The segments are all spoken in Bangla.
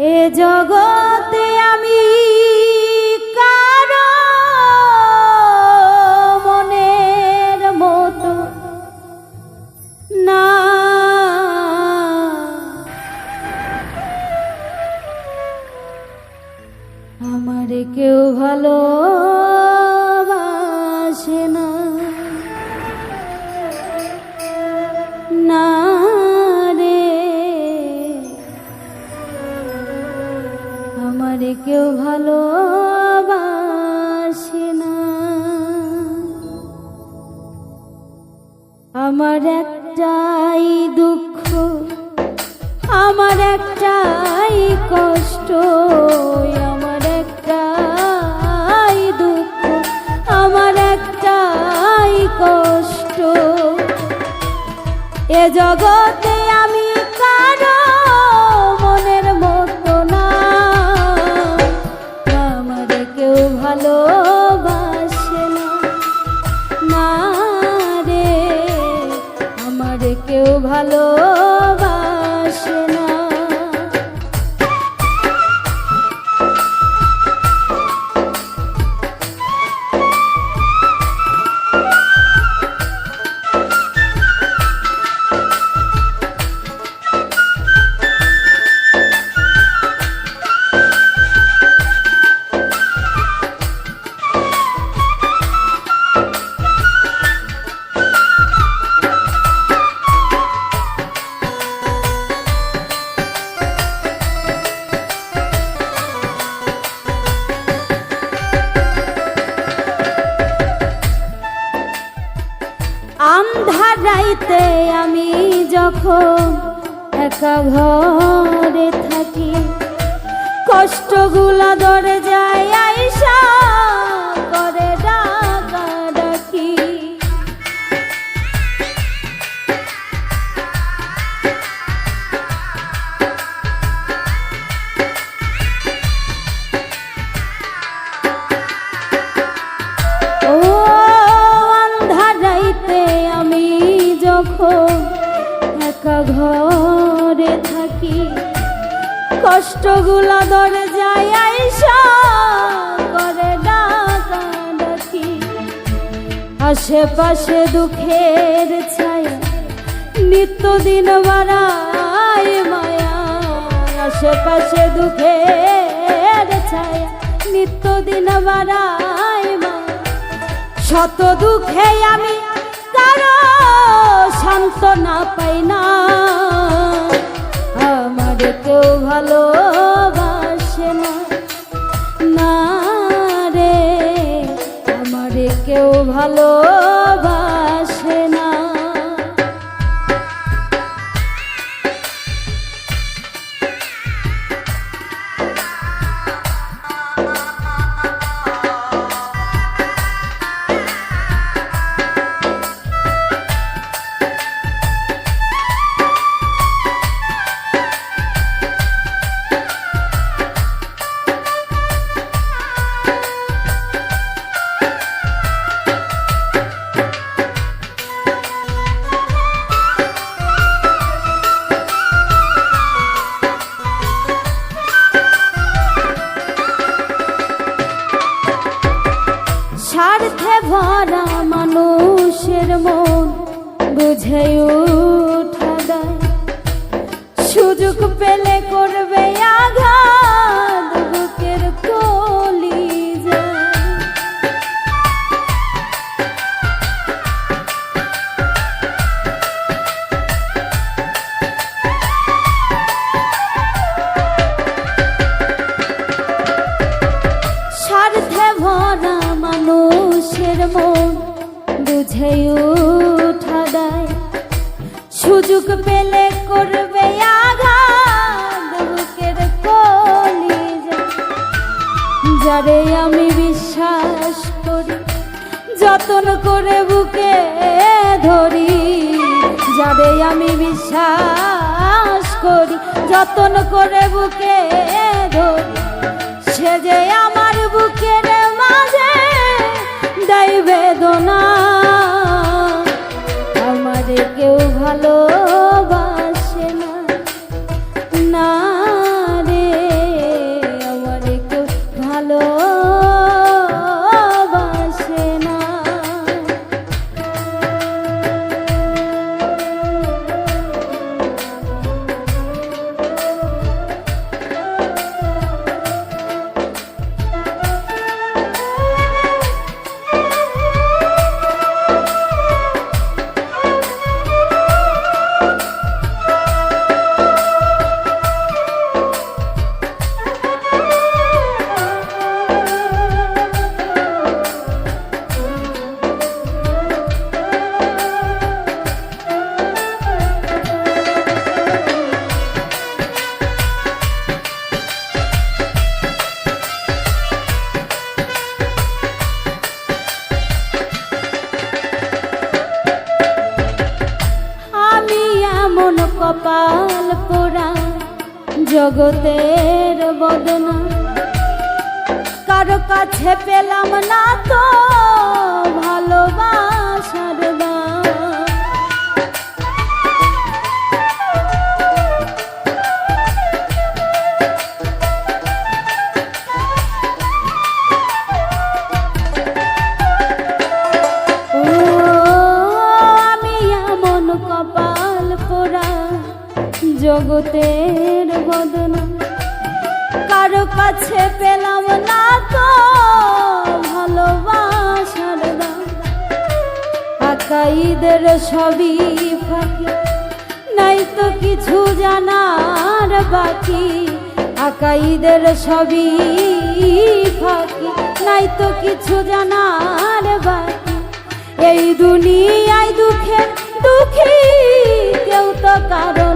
এ জগতে আমি কারও মনের মতো না। আমার কেউ ভালোবাসে আমার কেউ ভালোবাসে না। আমার একটাই দুঃখ, আমার একটাই কষ্ট, আমার একটাই দুঃখ, আমার একটাই কষ্ট। এ জগতে একা ঘরে থাকি। কষ্টগুলা দরে যায় কষ্টগুলা ধরে যায় আইসা করে ডাকা আশেপাশে দুঃখের ছায়া, নিত্যদিন বাড়ায় মায়া। আশেপাশে দুঃখের ছায়া, নিত্যদিন বাড়ায় মায়া। শত দুঃখে আমি কারও সান্ত্বনা পাই না। আমার কেউ ভালোবাসে না। না রে আমার কেউ ভালোবাসে ভরা মানুষের মন বুঝে উঠা দেয় সুযোগ পেলে করবে আঘাত। বুঝে উঠা দেয় সুযোগ পেলে করবে আঘাত বুকের যারে আমি বিশ্বাস করি, যতন করে বুকে ধরি। যারে আমি বিশ্বাস করি, যতন করে বুকে ধরি। সে যে আমার বুকের মাঝে দেয় বেদনা। মন কপাল পোড়া জগতের বদনা। কারও কাছে পেলাম না তো ভালোবাসার বা জগতের বদনা। কারও কাছে পেলাম না তো ভালোবাসার দাম। আকাইদের সবই ফাঁকি। নাই তো কিছু জানার বাকি। আকাইদের সবই ফাঁকি। নাই তো কিছু জানার বাকি। এই দুনিয়ায় দুঃখে দুঃখী কেউ তো কারণ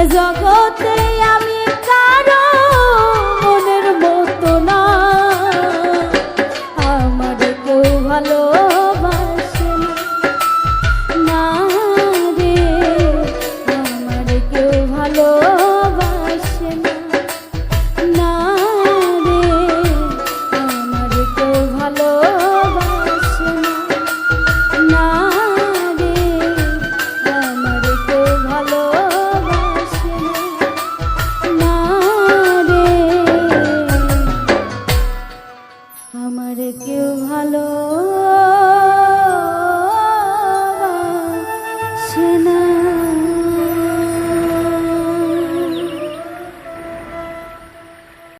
এ